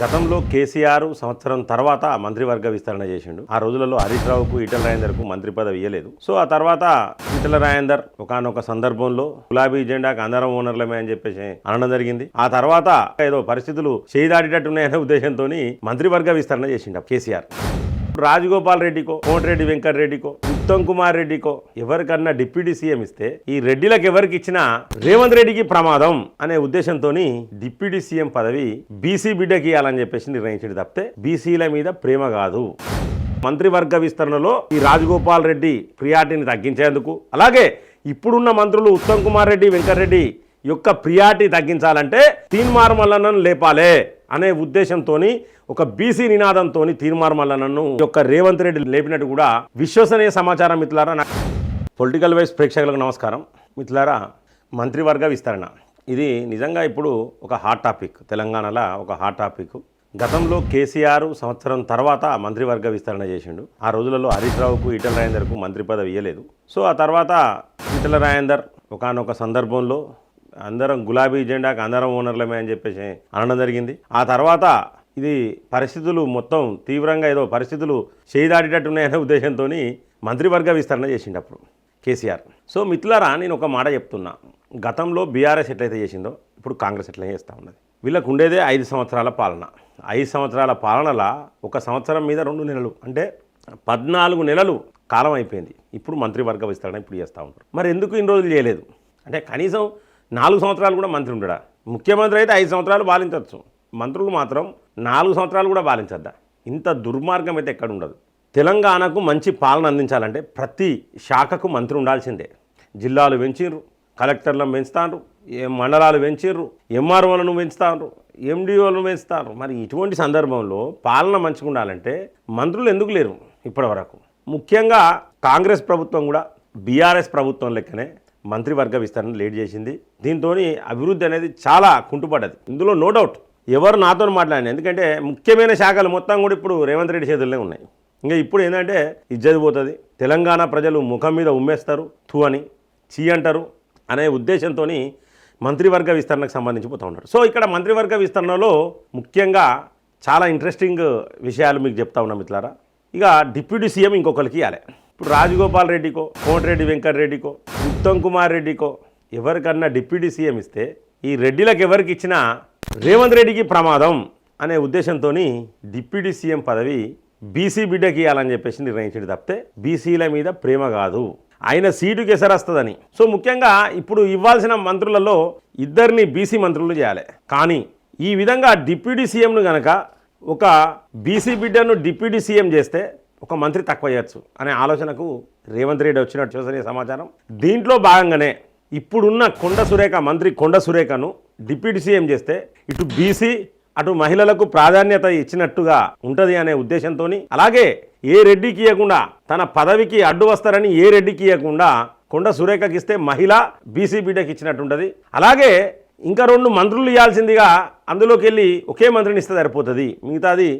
గతంలో కేసీఆర్ సంవత్సరం తర్వాత మంత్రివర్గ విస్తరణ చేసిండు. ఆ రోజులలో హరీష్ రావుకు ఈటల రాజేందర్కు మంత్రి పదవి ఇవ్వలేదు సో ఆ తర్వాత ఈటల రాజేందర్ ఒకనొక సందర్భంలో గులాబీ జెండాకు అందరం ఓనర్లమే అని చెప్పేసి అనడం జరిగింది. ఆ తర్వాత ఏదో పరిస్థితులు చేదాడేటట్టున్నాయనే ఉద్దేశంతో మంత్రివర్గ విస్తరణ చేసిండు కేసీఆర్. రాజగోపాల్ రెడ్డికో కోమటిరెడ్డి వెంకటరెడ్డికో ఉత్తమ్ కుమార్ రెడ్డికో ఎవరికన్నా డిప్యూటీ సీఎం ఇస్తే ఈ రెడ్డిలకు ఎవరికి ఇచ్చినా రేవంత్ రెడ్డికి ప్రమాదం అనే ఉద్దేశంతో డిప్యూటీ సీఎం పదవి బీసీ బిడ్డకి ఇవ్వాలని చెప్పేసి నిర్ణయించింది తప్పితే బీసీల మీద ప్రేమ కాదు. మంత్రివర్గ విస్తరణలో ఈ రాజగోపాల్ రెడ్డి ప్రియార్టీని తగ్గించేందుకు అలాగే ఇప్పుడున్న మంత్రులు ఉత్తమ్ కుమార్ రెడ్డి వెంకటరెడ్డి యొక్క ప్రియార్టీ తగ్గించాలంటే తీన్మార్ మల్లన్నను లేపాలే. అనే ఉద్దేశంతో ఒక బీసీ నినాదంతో తీన్మార్ నన్ను యొక్క రేవంత్ రెడ్డి లేపినట్టు కూడా విశ్వసనీయ సమాచారం మిత్రులారా నా పొలిటికల్ వైస్ ప్రేక్షకులకు నమస్కారం. మిత్రులారా మంత్రివర్గ విస్తరణ. ఇది నిజంగా ఇప్పుడు ఒక హాట్ టాపిక్. తెలంగాణలో ఒక హాట్ టాపిక్. గతంలో కేసీఆర్ సంవత్సరం తర్వాత మంత్రివర్గ విస్తరణ చేసిండు. ఆ రోజులలో హరీష్ రావుకు ఈటల రాజేందర్కు మంత్రి పదవి ఇవ్వలేదు సో ఆ తర్వాత ఈటల రాజేందర్ ఒకనొక సందర్భంలో అందరం గులాబీ జెండాకి అందరం ఓనర్లమే అని చెప్పేసి అనడం జరిగింది. ఆ తర్వాత ఇది పరిస్థితులు మొత్తం తీవ్రంగా ఏదో పరిస్థితులు చేయిదాడేటట్టున్నాయనే ఉద్దేశంతో మంత్రివర్గ విస్తరణ చేసిండు అప్పుడు కేసీఆర్. సో మిత్రులారా నేను ఒక మాట చెప్తున్నా. గతంలో బీఆర్ఎస్ ఎట్లయితే చేసిందో ఇప్పుడు కాంగ్రెస్ ఎట్లయితే చేస్తూ ఉన్నది. వీళ్ళకు ఉండేదే ఐదు సంవత్సరాల పాలన. ఐదు సంవత్సరాల పాలనల ఒక సంవత్సరం మీద రెండు నెలలు అంటే పద్నాలుగు నెలలు కాలం అయిపోయింది. ఇప్పుడు మంత్రివర్గ విస్తరణ ఇప్పుడు చేస్తూ ఉంటారు మరి ఎందుకు ఇన్ని రోజులు చేయలేదు? అంటే కనీసం నాలుగు సంవత్సరాలు కూడా మంత్రి ఉండడా? ముఖ్యమంత్రి అయితే ఐదు సంవత్సరాలు పాలించవచ్చు మంత్రులు మాత్రం నాలుగు సంవత్సరాలు కూడా పాలించద్దా? ఇంత దుర్మార్గం అయితే ఎక్కడ ఉండదు. తెలంగాణకు మంచి పాలన అందించాలంటే ప్రతి శాఖకు మంత్రి ఉండాల్సిందే. జిల్లాలు పెంచిర్రు కలెక్టర్లను పెంచుతారు ఏ మండలాలు పెంచిర్రు ఎంఆర్ఓలను పెంచుతారు ఎండిఓలను పెంచుతారు మరి ఇటువంటి సందర్భంలో పాలన మంచిగా ఉండాలంటే మంత్రులు ఎందుకు లేరు ఇప్పటివరకు ముఖ్యంగా కాంగ్రెస్ ప్రభుత్వం కూడా బీఆర్ఎస్ ప్రభుత్వం లెక్కనే మంత్రివర్గ విస్తరణ లేట్ చేసింది. దీంతో అభివృద్ధి అనేది చాలా కుంటుపడ్డది. ఇందులో నో డౌట్ ఎవరు నాతో మాట్లాడిన ఎందుకంటే ముఖ్యమైన శాఖలు మొత్తం కూడా ఇప్పుడు రేవంత్ రెడ్డి చేతుల్లోనే ఉన్నాయి. ఇంకా ఇప్పుడు ఏంటంటే ఇజ్జది పోతుంది. తెలంగాణ ప్రజలు ముఖం మీద ఉమ్మేస్తారు థూ అని చీ అంటారు అనే ఉద్దేశంతో మంత్రివర్గ విస్తరణకు సంబంధించి పోతూ ఉన్నారు. సో ఇక్కడ మంత్రివర్గ విస్తరణలో ముఖ్యంగా చాలా ఇంట్రెస్టింగ్ విషయాలు మీకు చెప్తా ఉన్నాం మిత్రులారా. ఇక డిప్యూటీ సీఎం ఇంకొకరికి ఇవ్వాలి. ఇప్పుడు రాజగోపాల్ రెడ్డికో కోటిరెడ్డి వెంకటరెడ్డికో ఉత్తమ్ కుమార్ రెడ్డికో ఎవరికన్నా డిప్యూటీ సీఎం ఇస్తే ఈ రెడ్డిలకు ఎవరికి ఇచ్చినా రేవంత్ రెడ్డికి ప్రమాదం అనే ఉద్దేశంతో డిప్యూటీ సీఎం పదవి బీసీ బిడ్డకి ఇవ్వాలని చెప్పేసి నిర్ణయించింది తప్పితే బీసీల మీద ప్రేమ కాదు. ఆయన సీటుకి ఎసరస్తుందని సో ముఖ్యంగా ఇప్పుడు ఇవ్వాల్సిన మంత్రులలో ఇద్దరిని బీసీ మంత్రులు చేయాలి. కానీ ఈ విధంగా డిప్యూటీ సీఎంను గనక ఒక బీసీ బిడ్డను డిప్యూటీ సీఎం చేస్తే ఒక మంత్రి తక్కువ చేయొచ్చు అనే ఆలోచనకు రేవంత్ రెడ్డి వచ్చినట్టు చూసిన సమాచారం. దీంట్లో భాగంగానే ఇప్పుడున్న కొండ సురేఖ మంత్రి కొండ సురేఖను డిప్యూటీ సీఎం చేస్తే ఇటు బీసీ అటు మహిళలకు ప్రాధాన్యత ఇచ్చినట్టుగా ఉంటుంది అనే ఉద్దేశంతో అలాగే ఏ రెడ్డికి ఇవ్వకుండా తన పదవికి అడ్డు వస్తారని ఏ రెడ్డికి ఇవ్వకుండా కొండ సురేఖకి ఇస్తే మహిళ బీసీ బిడ్డకి ఇచ్చినట్టు ఉంటుంది. అలాగే ఇంకా రెండు మంత్రులు ఇవ్వాల్సిందిగా అందులోకి వెళ్ళి ఒకే మంత్రిని ఇస్తే సరిపోతుంది. మిగతాది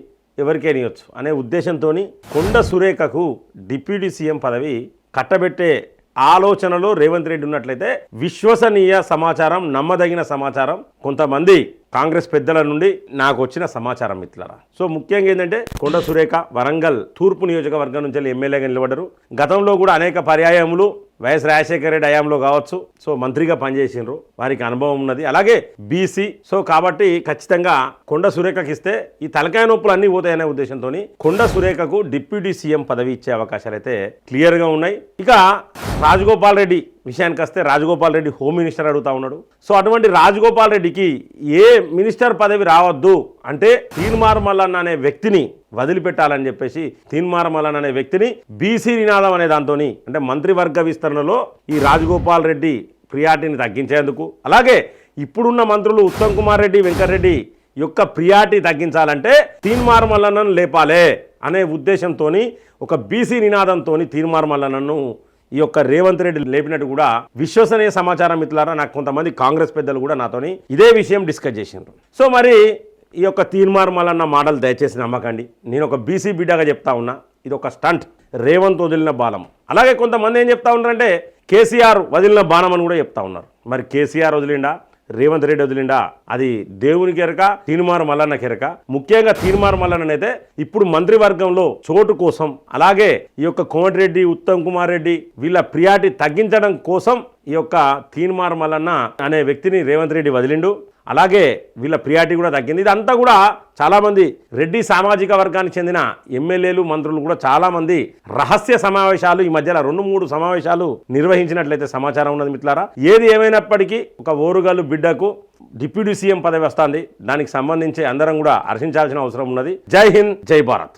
ఎవరికైనా అనే ఉద్దేశంతో కొండ సురేఖకు డిప్యూటీ సీఎం పదవి కట్టబెట్టే ఆలోచనలో రేవంత్ రెడ్డి ఉన్నట్లయితే విశ్వసనీయ సమాచారం నమ్మదగిన సమాచారం కొంతమంది కాంగ్రెస్ పెద్దల నుండి నాకు వచ్చిన సమాచారం మిత్రులరా. సో ముఖ్యంగా ఏంటంటే కొండ సురేఖ వరంగల్ తూర్పు నియోజకవర్గం నుంచి వెళ్ళి ఎమ్మెల్యేగా నిలబడ్డారు. గతంలో కూడా అనేక పర్యాయములు వైఎస్ రాజశేఖర రెడ్డి హయాంలో కావచ్చు. సో మంత్రిగా పనిచేసిండ్రు. వారికి అనుభవం ఉన్నది. అలాగే బీసీ. సో కాబట్టి ఖచ్చితంగా కొండ సురేఖకి ఇస్తే ఈ తలకాయ నొప్పులు అన్నీ పోతాయనే ఉద్దేశంతో కొండ సురేఖకు డిప్యూటీ సీఎం పదవి ఇచ్చే అవకాశాలు అయితే క్లియర్గా ఉన్నాయి. ఇక రాజగోపాల్ రెడ్డి విషయానికి వస్తే రాజగోపాల్ రెడ్డి హోమ్ మినిస్టర్ అడుగుతా ఉన్నాడు. సో అటువంటి రాజగోపాల్ రెడ్డికి ఏ మినిస్టర్ పదవి రావద్దు అంటే తీన్మార్ మల్లన్న అనే వ్యక్తిని వదిలిపెట్టాలని చెప్పేసి తీన్మార్ మల్లన్న అనే వ్యక్తిని బీసీ నినాదం అనే దాంతో అంటే మంత్రివర్గ విస్తరణలో ఈ రాజగోపాల్ రెడ్డి ప్రియార్టీని తగ్గించేందుకు అలాగే ఇప్పుడున్న మంత్రులు ఉత్తమ్ కుమార్ రెడ్డి వెంకటరెడ్డి యొక్క ప్రియార్టీ తగ్గించాలంటే తీన్మార్ మల్లన్నను లేపాలే అనే ఉద్దేశంతో ఒక బీసీ నినాదంతో తీన్మార్ మల్లన్నను ఈ యొక్క రేవంత్ రెడ్డి లేపినట్టు కూడా విశ్వసనీయ సమాచారం మిత్రులారా నాకు కొంతమంది కాంగ్రెస్ పెద్దలు కూడా నాతోని ఇదే విషయం డిస్కస్ చేసిండ్రు. సో మరి ఈ యొక్క తీర్మార్ మలన్న మోడల్ దయచేసి నమ్మకండి. నేను ఒక బీసీ బిడ్డగా చెప్తా ఉన్నా ఇది ఒక స్టంట్. రేవంత్ వదిలిన బాలం అలాగే కొంతమంది ఏం చెప్తా ఉన్నారంటే కేసీఆర్ వదిలిన బాణం అని కూడా చెప్తా ఉన్నారు. మరి కేసీఆర్ వదిలిండా? రేవంత్ రెడ్డి వదిలిండా? అది దేవుని కెరక తీన్మార్ మల్లన్న కెరక. ముఖ్యంగా తీన్మార్ మల్లన్ననైతే ఇప్పుడు మంత్రివర్గంలో చోటు కోసం అలాగే ఈ యొక్క కోమటిరెడ్డి ఉత్తమ్ కుమార్ రెడ్డి వీళ్ళ ప్రియారిటీ తగ్గించడం కోసం ఈ యొక్క తీన్మార్ మల్లన్న అనే వ్యక్తిని రేవంత్ రెడ్డి వదిలిండు. అలాగే వీళ్ళ ప్రియారిటీ కూడా తగ్గింది. ఇదంతా కూడా చాలామంది రెడ్డి సామాజిక వర్గానికి చెందిన ఎమ్మెల్యేలు మంత్రులు కూడా చాలామంది రహస్య సమావేశాలు ఈ మధ్యలో రెండు మూడు సమావేశాలు నిర్వహించినట్లయితే సమాచారం ఉన్నది మిత్రులారా. ఏది ఏమైనప్పటికీ ఒక ఓరుగల్లు బిడ్డకు డిప్యూటీ సీఎం పదవి వస్తుంది. దానికి సంబంధించి అందరం కూడా హర్షించాల్సిన అవసరం ఉన్నది. జై హింద్ జై భారత్.